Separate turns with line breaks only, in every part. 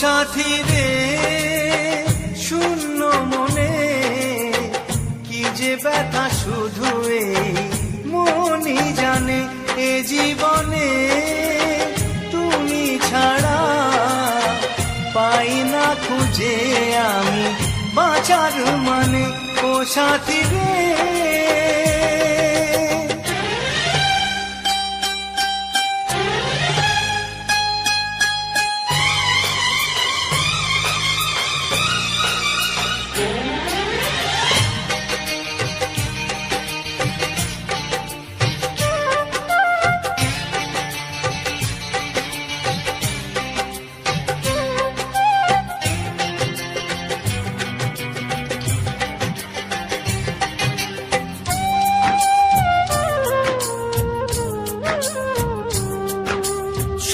সাথী রে শূন্য মনে, কি যে ব্যথা শুধু মনি জানে এ জীবনে। তুমি ছাড়া পাই না খুঁজে আমি বাঁচার মানে ও সাথী রে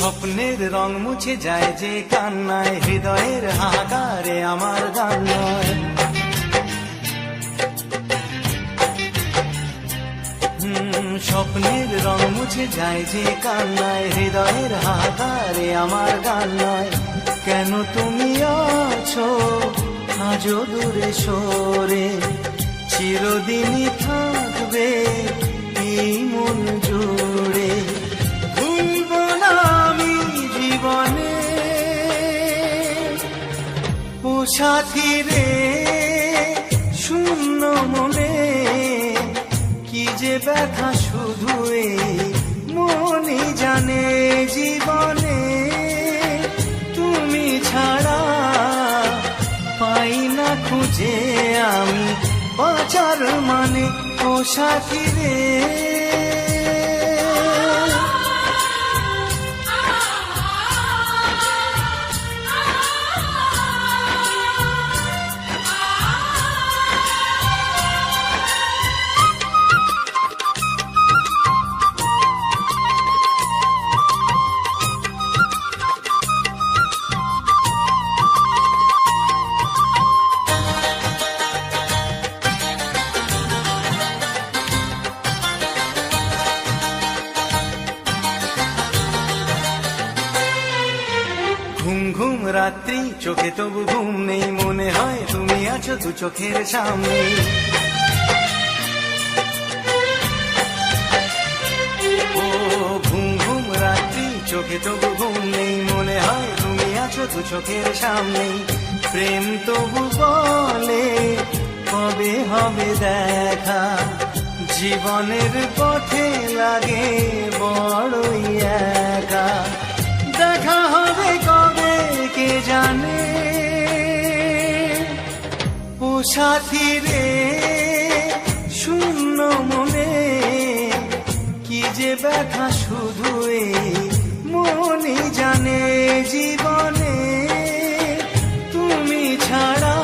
স্বপ্নের রং মুছে যায় যে কান্নায়, হৃদয়ের হাহাকারে আমার গান নয়। স্বপ্নের রং মুছে যায় যে কান্নায়, হৃদয়ের হাহাকারে আমার গান নয়। কেন তুমি আছো? আজও দূরে সরে, চিরদিনই থাকবে। সাথী রে শূন্য মনে, কি যে ব্যথা শুধু মনে জানে জীবনে, তুমি ছাড়া পাই না খুঁজে আমি বাঁচার মানে ও সাথী রে রাত্রি, চোখে তবু ঘুম নেই, মনে হয় তুমি আছো দু চোখের সামনে। ও, ঘুম ঘুম, রাত্রি, চোখে তবু ঘুম নেই, মনে হয় তুমি আছো দু চোখের সামনে। প্রেম তবু বলে, কবে হবে দেখা? জীবনের পথে লাগে সাথী রে শূন্য মনে, কি যে ব্যথা শুধু মনে জানে জীবনে। তুমি ছাড়া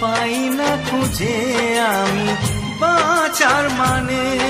পাই না খুঁজে আমি বাঁচার মানে।